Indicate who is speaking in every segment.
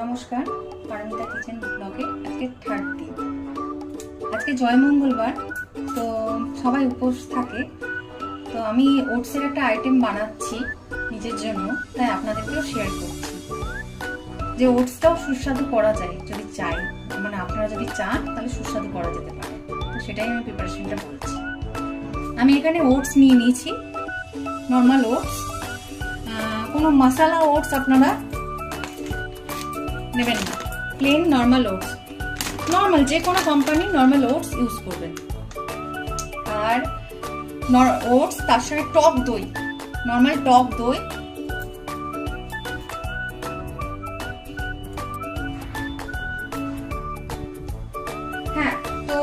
Speaker 1: নমস্কার, পারমিতা কিচেন ব্লগে আজকে থার্ড দিন। আজকে জয় মঙ্গলবার, তো সবাই উপোস থাকে। তো আমি ওটসের একটা আইটেম বানাচ্ছি নিজের জন্য, তাই আপনাদেরকেও শেয়ার করছি। যে ওটসটাও সুস্বাদু করা যায়, যদি চাই। মানে আপনারা যদি চান, তাহলে সুস্বাদু করা যেতে পারে। তো সেটাই আমি প্রিপারেশনটা বলছি। আমি এখানে ওটস নিয়ে নিয়েছি নর্মাল ওটস। কোনো মশালা ওটস আপনারা নেবেন না। প্লেন নর্মাল ওটস নর্মাল যে কোনো কোম্পানি নর্মাল ওটস ইউজ করবেন। আর ওটস তার সঙ্গে টক দই। নর্মাল টক দই। হ্যাঁ তো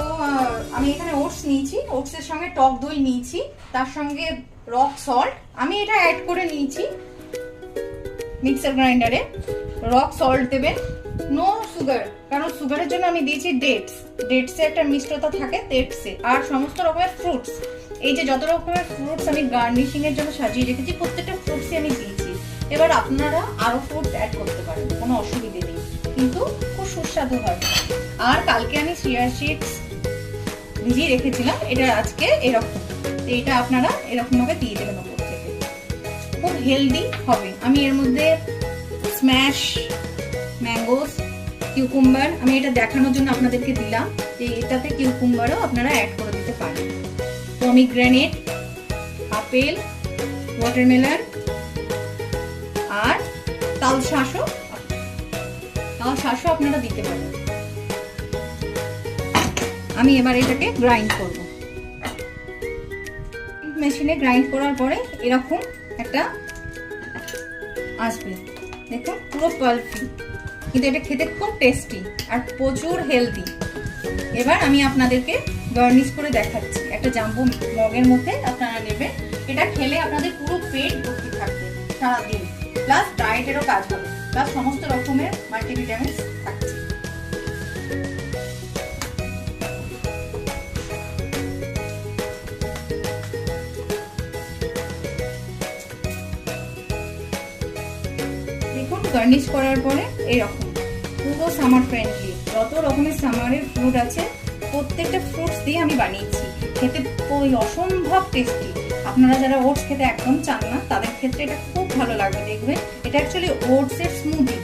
Speaker 1: আমি এখানে ওটস নিয়েছি। ওটসের সঙ্গে টক দই নিয়েছি। তার সঙ্গে রক সল্ট আমি এটা অ্যাড করে নিয়েছি। মিক্সার গ্রাইন্ডারে রক সল্ট দেবেন। নো সুগার কারণ সুগারের জন্য আমি দিয়েছি ডেটস ডেটসে একটা মিষ্টতা থাকে ডেটসে আর সমস্ত রকমের ফ্রুটস এই যে যত রকমের ফ্রুটস আমি গার্নিশিং এর জন্য সাজিয়ে রেখেছি, প্রত্যেকটা ফ্রুটসই আমি দিয়েছি। এবার আপনারা আরও ফ্রুটস অ্যাড করতে পারেন, কোনো অসুবিধে নেই। কিন্তু খুব সুস্বাদু হয়। আর কালকে আমি চিয়া সিডস ভিজিয়ে রেখেছিলাম, এটা আজকে এরকম। এটা আপনারা এরকমভাবে দিয়ে দেবেন ওপর। খুব হেলদি হবে। আমি এর মধ্যে স্ম্যাশ ম্যাঙ্গোস কিউকুম্বার আমি এটা দেখানোর জন্য আপনাদেরকে দিলাম। যে এটাতে কিউকুম্বারও আপনারা অ্যাড করে দিতে পারেন। পমিগ্রেনেট আপেল ওয়াটারমেলন আর তাল শাঁসও তাল শাঁসও আপনারা দিতে পারেন। আমি এবার এটাকে গ্রাইন্ড করব। মেশিনে গ্রাইন্ড করার পরে এরকম একটা আসবে। দেখুন, পুরো পালফি কিন্তু এটা খেতে খুব টেস্টি আর প্রচুর হেলদি এবার আমি আপনাদেরকে গার্নিশ করে দেখাচ্ছি। একটা জাম্বু মগের মধ্যে আপনারা নেবেন। এটা খেলে আপনাদের পুরো পেট ভর্তি থাকবে সারাদিন। প্লাস ডায়েটেরও কাজ হবে। প্লাস সমস্ত রকমের মাল্টিভিটামিনস গার্নিশ করার পরে এরকম পুরো সামার ফ্রেন্ডলি যত রকমের সামারের ফ্রুট আছে, প্রত্যেকটা ফ্রুটস দিয়ে আমি বানিয়েছি। খেতে ওই অসম্ভব টেস্টি আপনারা যারা ওটস খেতে একদম চান না, তাদের ক্ষেত্রে এটা খুব ভালো লাগবে, দেখবেন। এটা অ্যাকচুয়ালি ওটসের স্মুদি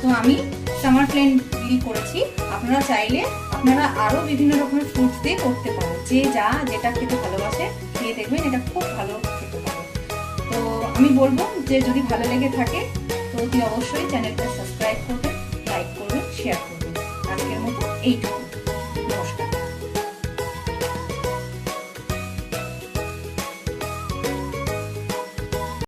Speaker 1: তো আমি সামার ফ্রেন্ডলি করেছি। আপনারা চাইলে আপনারা আরও বিভিন্ন রকমের ফ্রুটস দিয়ে করতে পারেন। যে যা যেটা খেতে ভালোবাসে, খেয়ে দেখবেন এটা খুব ভালো খেতে পারে। তো আমি বলব যে যদি ভালো লেগে থাকে অতি অবশ্যই চ্যানেলটা সাবস্ক্রাইব করবেন লাইক করবেন শেয়ার করবেন। আজকের মতো এইটুকু